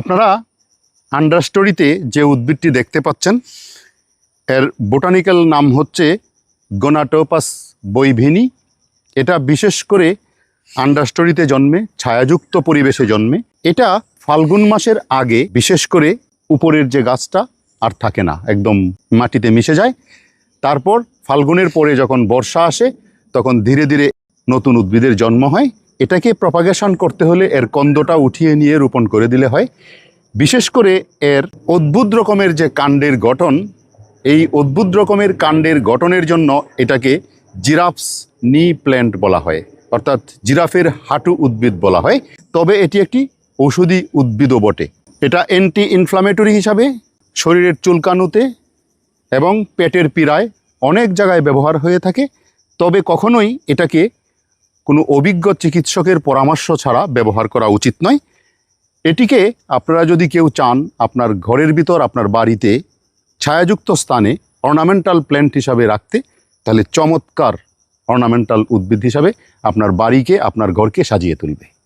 আপনারা আন্ডারস্টোরিতে যে উদ্ভিদটি দেখতে পাচ্ছেন, এর বোটানিক্যাল নাম হচ্ছে গোনাটোপাস বৈভিনি এটা বিশেষ করে আন্ডারস্টোরিতে জন্মে, ছায়াযুক্ত পরিবেশে জন্মে। এটা ফাল্গুন মাসের আগে বিশেষ করে উপরের যে গাছটা আর থাকে না, একদম মাটিতে মিশে যায়। তারপর ফাল্গুনের পরে যখন বর্ষা আসে, তখন ধীরে ধীরে নতুন উদ্ভিদের জন্ম হয়। এটাকে প্রপাগেশন করতে হলে এর কন্দটা উঠিয়ে নিয়ে রোপণ করে দিলে হয়। বিশেষ করে এর অদ্ভুত রকমের যে কাণ্ডের গঠন, এই অদ্ভুত রকমের কাণ্ডের গঠনের জন্য এটাকে জিরাফস নি প্ল্যান্ট বলা হয়, অর্থাৎ জিরাফের হাঁটু উদ্ভিদ বলা হয়। তবে এটি একটি ঔষধি উদ্ভিদও বটে। এটা অ্যান্টি ইনফ্লামেটরি হিসাবে শরীরের চুলকানুতে এবং পেটের পীড়ায় অনেক জায়গায় ব্যবহার হয়ে থাকে। তবে কখনোই এটাকে কোনো অভিজ্ঞ চিকিৎসকের পরামর্শ ছাড়া ব্যবহার করা উচিত নয়। এটিকে আপনারা যদি কেউ চান, আপনার ঘরের ভিতর, আপনার বাড়িতে ছায়াযুক্ত স্থানে অর্নামেন্টাল প্ল্যান্ট হিসাবে রাখতে, তাহলে চমৎকার অর্নামেন্টাল উদ্ভিদ হিসাবে আপনার বাড়িকে, আপনার ঘরকে সাজিয়ে তুলবে।